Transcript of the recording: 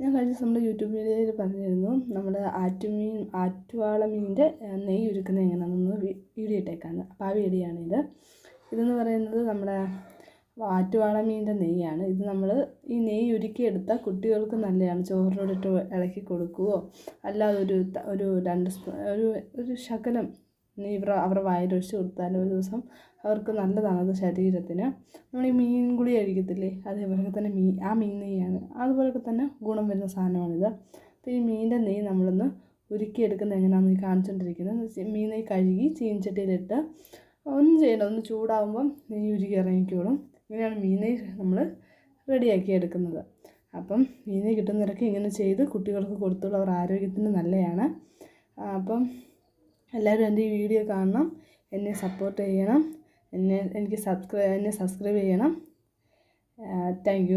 ഞാൻ കഴിഞ്ഞ ദിവസം നമ്മുടെ യൂട്യൂബ് വീഡിയോയിൽ പറഞ്ഞിരുന്നു നമ്മുടെ ആറ്റുമീൻ ആറ്റുവാള മീനിന്റെ നെയ്യ് ഒരുക്കുന്നത് എങ്ങനെയാണെന്ന് വീഡിയോ ഇട്ടേക്കാണ്. അപ്പോൾ ആ വീഡിയോ ആണിത് ഇതെന്ന് പറയുന്നത് നമ്മുടെ ആറ്റുവാള മീനിന്റെ നെയ്യാണ്. ഇത് നമ്മൾ ഈ നെയ്യ് ഉരുക്കിയെടുത്താൽ കുട്ടികൾക്ക് നല്ലതാണ്. ചോറിനോടിട്ട് ഇളക്കി കൊടുക്കുകയോ അല്ലാതെ ഒരു ഒരു രണ്ട് ഒരു ഒരു ശകലം ഇവർ അവരുടെ വായിലൊഴിച്ച് കൊടുത്താൽ ഒരു ദിവസം അവർക്ക് നല്ലതാണ് അത് ശരീരത്തിന്. നമ്മൾ ഈ മീൻ ഗുളി കഴിക്കത്തില്ലേ? അതേപോലെയൊക്കെ തന്നെ മീൻ ആ മീൻ നെയ്യാണ്. അതുപോലെയൊക്കെ തന്നെ ഗുണം വരുന്ന സാധനമാണിത്. അപ്പോൾ ഈ മീനിന്റെ നെയ്യ് നമ്മളൊന്ന് ഉരുക്കിയെടുക്കുന്നത് എങ്ങനെയാണെന്ന് കാണിച്ചുകൊണ്ടിരിക്കുന്നത്. മീൻ നെയ്യ് കഴുകി ചീനച്ചട്ടിയിലിട്ട് ഒന്നും ചെയ്യണ്ട ഒന്ന് ചൂടാവുമ്പം നെയ്യ് ഉരുക്കി ഇറങ്ങിക്കോളും. ഇങ്ങനെയാണ് മീൻ നെയ്യ് നമ്മൾ റെഡിയാക്കി എടുക്കുന്നത്. അപ്പം മീൻ നെയ്യ് കിട്ടുന്നിടയ്ക്ക് ഇങ്ങനെ ചെയ്ത് കുട്ടികൾക്ക് കൊടുത്തുള്ള അവർ ആരോഗ്യത്തിന് നല്ലതാണ്. അപ്പം എല്ലാവരും എന്റെ ഈ വീഡിയോ കാണണം. എന്നെ സപ്പോർട്ട് ചെയ്യണം. എന്നെ എനിക്ക് സബ്സ്ക്രൈബ് എന്നെ സബ്സ്ക്രൈബ് ചെയ്യണം. താങ്ക്